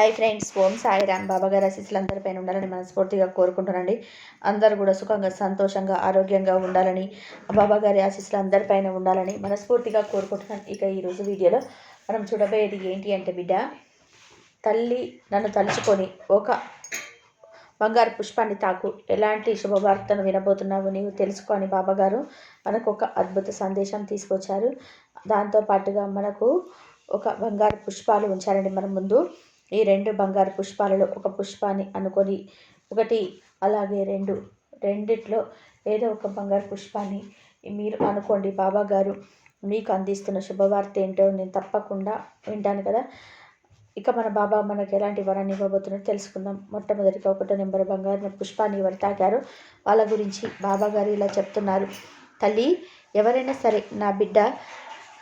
Hi friends Om Sairam. బాబా గారు ఆశీస్సులు అందరిపైన ఉండాలని మనస్ఫూర్తిగా కోరుకుంటున్నానండి. అందరూ కూడా సుఖంగా సంతోషంగా ఆరోగ్యంగా ఉండాలని బాబా గారి ఆశీస్సులు అందరిపైన ఉండాలని మనస్ఫూర్తిగా కోరుకుంటున్నాను. ఇక ఈరోజు వీడియోలో మనం చూడబోయేది ఏంటి అంటే బిడ్డ తల్లి నన్ను తలుచుకొని ఒక బంగారు పుష్పాన్ని తాకు. ఎలాంటి శుభవార్తను వినబోతున్నావు నీవు తెలుసుకొని బాబాగారు మనకు ఒక అద్భుత సందేశం తీసుకొచ్చారు. దాంతో పాటుగా మనకు ఒక బంగారు పుష్పాలు ఉంచారండి. మన ముందు ఈ రెండు బంగారు పుష్పాలలో ఒక పుష్పాన్ని అనుకొని ఒకటి అలాగే రెండు. రెండిట్లో ఏదో ఒక బంగారు పుష్పాన్ని మీరు అనుకోండి. బాబా గారు మీకు అందిస్తున్న శుభవార్త ఏంటో నేను తప్పకుండా వింటాను కదా. ఇక మన బాబా మనకు ఎలాంటి వరాన్ని ఇవ్వబోతున్నారో తెలుసుకుందాం. మొట్టమొదటిగా ఒకటో నెంబర్ బంగారు పుష్పాన్ని ఎవరు తాకారు? వాళ్ళ గురించి బాబా గారు ఇలా చెప్తున్నారు. తల్లి ఎవరైనా సరే నా బిడ్డ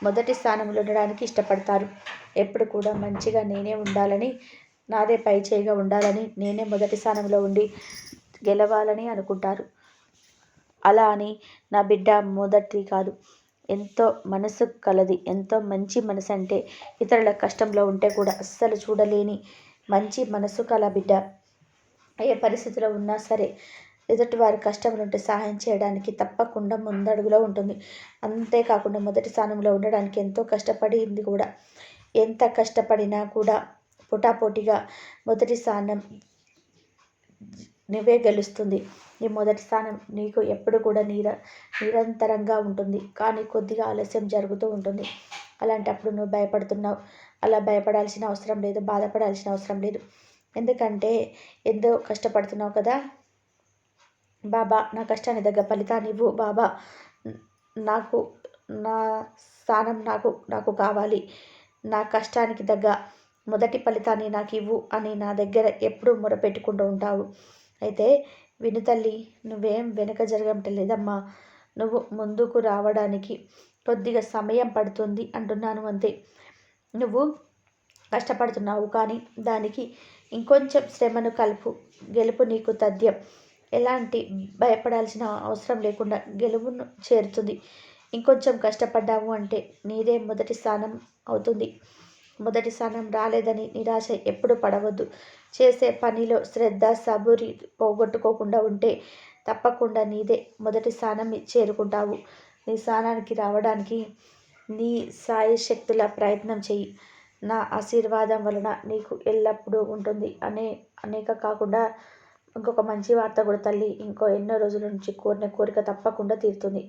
మొదటి స్థానంలో ఉండడానికి ఇష్టపడతారు. ఎప్పుడు కూడా మంచిగా నేనే ఉండాలని నాదే పై చేయిగా ఉండాలని నేనే మొదటి స్థానంలో ఉండి గెలవాలని అనుకుంటారు. అలా అని నా బిడ్డ మొదటి కాదు. ఎంతో మనసు కలది. ఎంతో మంచి మనసు అంటే ఇతరుల కష్టంలో ఉంటే కూడా అస్సలు చూడలేని మంచి మనసు కల బిడ్డ. ఏ పరిస్థితిలో ఉన్నా సరే ఎదుటి వారి నుండి సహాయం చేయడానికి తప్పకుండా ముందడుగులో ఉంటుంది. అంతేకాకుండా మొదటి స్థానంలో ఉండడానికి ఎంతో కష్టపడింది కూడా. ఎంత కష్టపడినా కూడా పోటాపోటీగా మొదటి స్థానం నువ్వే గెలుస్తుంది. నీ మొదటి స్థానం నీకు ఎప్పుడు కూడా నిర నిరంతరంగా ఉంటుంది. కానీ కొద్దిగా ఆలస్యం జరుగుతూ ఉంటుంది. అలాంటప్పుడు నువ్వు భయపడుతున్నావు. అలా భయపడాల్సిన అవసరం లేదు. బాధపడాల్సిన అవసరం లేదు. ఎందుకంటే ఎంతో కష్టపడుతున్నావు కదా. బాబా నా కష్టాన్ని దగ్గర ఫలితాన్ని ఇవ్వు బాబా. నాకు నా స్థానం నాకు నాకు కావాలి. నా కష్టానికి తగ్గ మొదటి ఫలితాన్ని నాకు ఇవ్వు అని నా దగ్గర ఎప్పుడూ మొరపెట్టుకుంటూ ఉంటావు. అయితే విను తల్లి నువ్వేం వెనక జరగటం లేదమ్మా. నువ్వు ముందుకు రావడానికి కొద్దిగా సమయం పడుతుంది అంటున్నాను అంతే. నువ్వు కష్టపడుతున్నావు కానీ దానికి ఇంకొంచెం శ్రమను కలుపు గెలుపు నీకు తథ్యం. ఎలాంటి భయపడాల్సిన అవసరం లేకుండా గెలుపును చేరుతుంది. ఇంకొంచెం కష్టపడ్డావు అంటే నీదే మొదటి స్థానం అవుతుంది. మొదటి స్థానం రాలేదని నిరాశ ఎప్పుడు పడవద్దు. చేసే పనిలో శ్రద్ధ సబురి పోగొట్టుకోకుండా ఉంటే తప్పకుండా నీదే మొదటి స్థానం చేరుకుంటావు. నీ స్థానానికి రావడానికి నీ సాయి శక్తుల ప్రయత్నం చెయ్యి నా ఆశీర్వాదం వలన నీకు ఎల్లప్పుడూ ఉంటుంది. అనే అనేక కాకుండా ఇంకొక మంచి వార్త కూడా తల్లి ఇంకో ఎన్నో రోజుల నుంచి కోరిన కోరిక తప్పకుండా తీరుతుంది.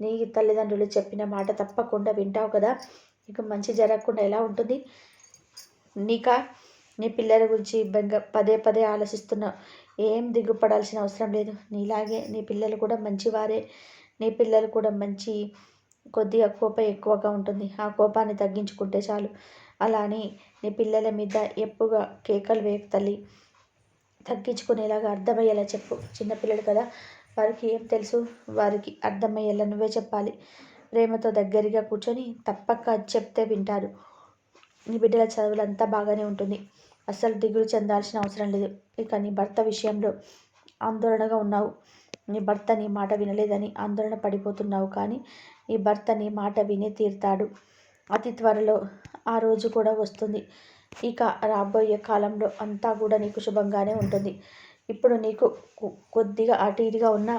నీ తల్లిదండ్రులు చెప్పిన మాట తప్పకుండా వింటావు కదా? నీకు మంచి జరగకుండా ఎలా ఉంటుంది? నీక? నీ పిల్లల గురించి బెంగ పదే పదే ఆలోచిస్తున్నావు ఏం దిగుపడాల్సిన అవసరం లేదు. నీలాగే నీ పిల్లలు కూడా మంచివారే. నీ పిల్లలు కూడా మంచి కొద్దిగా కోపం ఎక్కువగా ఉంటుంది. ఆ కోపాన్ని తగ్గించుకుంటే చాలు. అలా అని నీ పిల్లల మీద ఎప్పుగా కేకలు వేయకు తల్లి. తగ్గించుకునేలాగా అర్థమయ్యేలా చెప్పు. చిన్నపిల్లలు కదా వారికి ఏం తెలుసు? వారికి అర్థమయ్యేలా నువ్వే చెప్పాలి. ప్రేమతో దగ్గరగా కూర్చొని తప్పక చెప్తే వింటారు. నీ బిడ్డల చదువులంతా బాగానే ఉంటుంది. అస్సలు దిగులు చెందాల్సిన అవసరం లేదు. ఇక నీ భర్త విషయంలో ఆందోళనగా ఉన్నావు. నీ భర్త నీ మాట వినలేదని ఆందోళన పడిపోతున్నావు కానీ నీ భర్త నీ మాట వినే తీరుతాడు. అతి త్వరలో ఆ రోజు కూడా వస్తుంది. ఇక రాబోయే కాలంలో అంతా కూడా నీకు శుభంగానే ఉంటుంది. ఇప్పుడు నీకు కొద్దిగా అటు ఇటుగా ఉన్న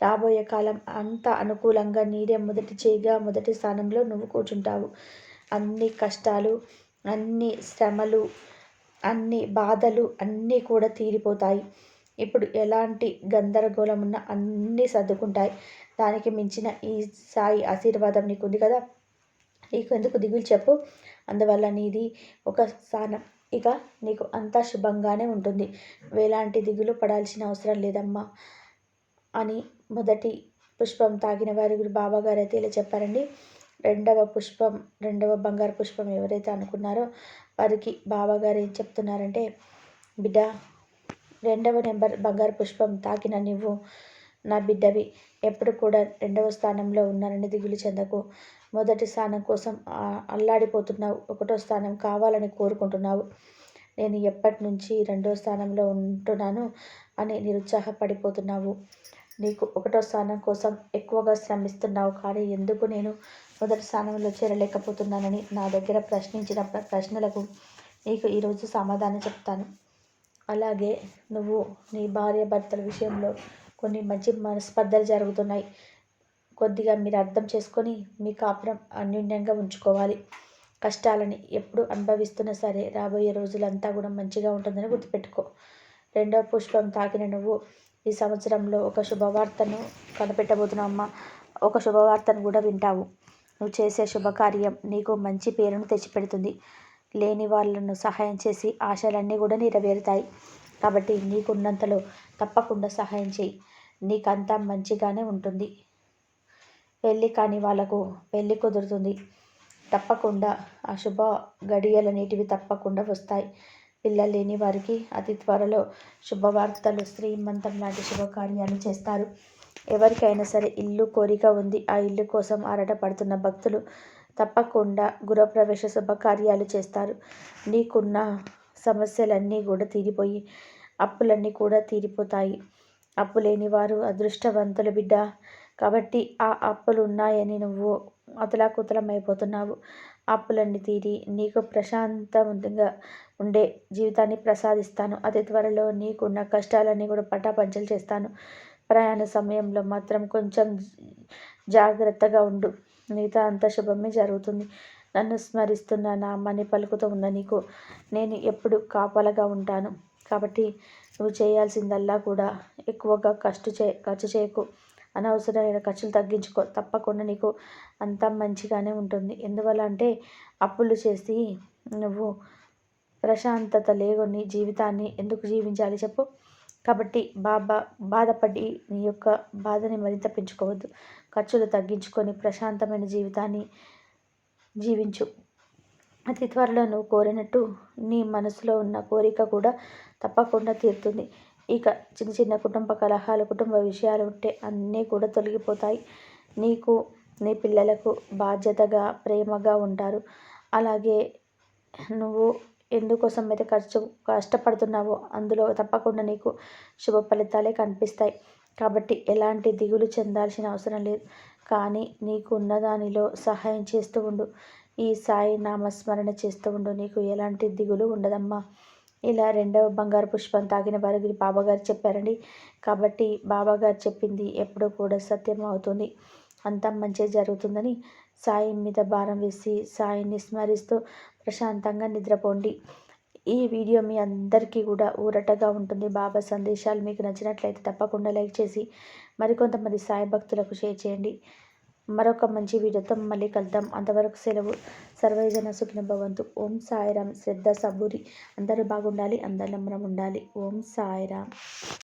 రాబోయే కాలం అంత అనుకూలంగా నీరే మొదటి చేయిగా మొదటి స్థానంలో నువ్వు కూర్చుంటావు. అన్ని కష్టాలు అన్ని శ్రమలు అన్ని బాధలు అన్నీ కూడా తీరిపోతాయి. ఇప్పుడు ఎలాంటి గందరగోళం ఉన్నా అన్నీ సర్దుకుంటాయి. దానికి మించిన ఈ సాయి ఆశీర్వాదం నీకు ఉంది కదా? నీకు ఎందుకు దిగులు చెప్పు. అందువల్ల నీది ఒక స్థానం. ఇక నీకు అంతా శుభంగానే ఉంటుంది. ఎలాంటి దిగులు పడాల్సిన అవసరం లేదమ్మా అని మొదటి పుష్పం తాగిన వారి బాబాగారు అయితే ఇలా చెప్పారండి. రెండవ పుష్పం రెండవ బంగారు పుష్పం ఎవరైతే అనుకున్నారో వారికి బాబాగారు ఏం చెప్తున్నారంటే బిడ్డ రెండవ నెంబర్ బంగారు పుష్పం తాకిన నువ్వు నా బిడ్డవి. ఎప్పుడు కూడా రెండవ స్థానంలో ఉన్నారండి దిగులు చెందకు. మొదటి స్థానం కోసం అల్లాడిపోతున్నావు ఒకటో స్థానం కావాలని కోరుకుంటున్నావు. నేను ఎప్పటి నుంచి రెండో స్థానంలో ఉంటున్నాను అని నిరుత్సాహపడిపోతున్నావు. నీకు ఒకటో స్థానం కోసం ఎక్కువగా శ్రమిస్తున్నావు కానీ ఎందుకు నేను మొదటి స్థానంలో చేరలేకపోతున్నానని నా దగ్గర ప్రశ్నించిన ప్రశ్నలకు నీకు ఈరోజు సమాధానం చెప్తాను. అలాగే నువ్వు నీ భార్య భర్తల విషయంలో కొన్ని మంచి మనస్పర్ధలు జరుగుతున్నాయి. కొద్దిగా మీరు అర్థం చేసుకొని మీ కాపురం అన్యోన్యంగా ఉంచుకోవాలి. కష్టాలని ఎప్పుడు అనుభవిస్తున్నా సరే రాబోయే రోజులంతా కూడా మంచిగా ఉంటుందని గుర్తుపెట్టుకో. రెండవ పుష్పం తాకిన నువ్వు ఈ సంవత్సరంలో ఒక శుభవార్తను కనిపెట్టబోతున్నావు అమ్మ ఒక శుభవార్తను కూడా వింటావు. నువ్వు చేసే శుభకార్యం నీకు మంచి పేరును తెచ్చిపెడుతుంది. లేని వాళ్ళను సహాయం చేసి ఆశలన్నీ కూడా నెరవేరుతాయి. కాబట్టి నీకున్నంతలో తప్పకుండా సహాయం చేయి. నీకంతా మంచిగానే ఉంటుంది. పెళ్ళి కాని వాళ్ళకు పెళ్ళి కుదురుతుంది. తప్పకుండా ఆ శుభ గడియలనేటివి తప్పకుండా వస్తాయి. పిల్లలు లేని వారికి అతి త్వరలో శుభవార్తలు శ్రీమంతం లాంటి శుభకార్యాలు చేస్తారు. ఎవరికైనా సరే ఇల్లు కోరిక ఉంది. ఆ ఇల్లు కోసం ఆరాట పడుతున్న భక్తులు తప్పకుండా గృహప్రవేశ శుభకార్యాలు చేస్తారు. నీకున్న సమస్యలన్నీ కూడా తీరిపోయి అప్పులన్నీ కూడా తీరిపోతాయి. అప్పు లేని వారు అదృష్టవంతులు బిడ్డ. కాబట్టి ఆ అప్పులు ఉన్నాయని నువ్వు అతలాకుతలమైపోతున్నావు. అప్పులన్నీ తీరి నీకు ప్రశాంతంగా ఉండే జీవితాన్ని ప్రసాదిస్తాను. అతి త్వరలో నీకున్న కష్టాలన్నీ కూడా పటాపంచలు చేస్తాను. ప్రయాణ సమయంలో మాత్రం కొంచెం జాగ్రత్తగా ఉండు. మిగతా అంత శుభమే జరుగుతుంది. నన్ను స్మరిస్తున్న నా అమ్మని పలుకుతూ ఉన్న నీకు నేను ఎప్పుడు కాపలగా ఉంటాను. కాబట్టి నువ్వు చేయాల్సిందల్లా కూడా ఎక్కువగా ఖర్చు చే ఖర్చు చేయకు. అనవసరమైన ఖర్చులు తగ్గించుకో తప్పకుండా నీకు అంతా మంచిగానే ఉంటుంది. ఎందువల్ల అంటే అప్పులు చేసి నువ్వు ప్రశాంతత లేని జీవితాన్ని ఎందుకు జీవించాలి చెప్పు. కాబట్టి బాబా బాధపడి నీ యొక్క బాధని మరింత పెంచుకోవద్దు. ఖర్చులు తగ్గించుకొని ప్రశాంతమైన జీవితాన్ని జీవించు. అతి త్వరలో నువ్వు కోరినట్టు నీ మనసులో ఉన్న కోరిక కూడా తప్పకుండా తీరుతుంది. ఇక చిన్న చిన్న కుటుంబ కలహాలు కుటుంబ విషయాలు ఉంటే అన్నీ కూడా తొలగిపోతాయి. నీకు నీ పిల్లలకు బాధ్యతగా ప్రేమగా ఉంటారు. అలాగే నువ్వు ఎందుకోసం అయితే ఖర్చు కష్టపడుతున్నావో అందులో తప్పకుండా నీకు శుభ ఫలితాలే కనిపిస్తాయి. కాబట్టి ఎలాంటి దిగులు చెందాల్సిన అవసరం లేదు. కానీ నీకు ఉన్నదానిలో సహాయం చేస్తూ ఉండు. ఈ సాయి నామస్మరణ చేస్తూ ఉండు. నీకు ఎలాంటి దిగులు ఉండదమ్మా. ఇలా రెండవ బంగారు పుష్పం తాగిన వారికి బాబాగారు చెప్పారండి. కాబట్టి బాబాగారు చెప్పింది ఎప్పుడూ కూడా సత్యం అవుతుంది. అంతా మంచి జరుగుతుందని సాయి మీద భారం వేసి సాయిని స్మరిస్తూ ప్రశాంతంగా నిద్రపోండి. ఈ వీడియో మీ అందరికీ కూడా ఊరటగా ఉంటుంది. బాబా సందేశాలు మీకు నచ్చినట్లయితే తప్పకుండా లైక్ చేసి మరికొంతమంది సాయి భక్తులకు షేర్ చేయండి. మరొక మంచి వీడియోతో మళ్ళీ కలుద్దాం. అంతవరకు సెలవు. సర్వజన సుఖిన భవంతు. ఓం సాయిరామ్. శ్రద్ధ సబూరి. అందరూ బాగుండాలి అందరిలో మనం ఉండాలి. ఓం సాయిరామ్.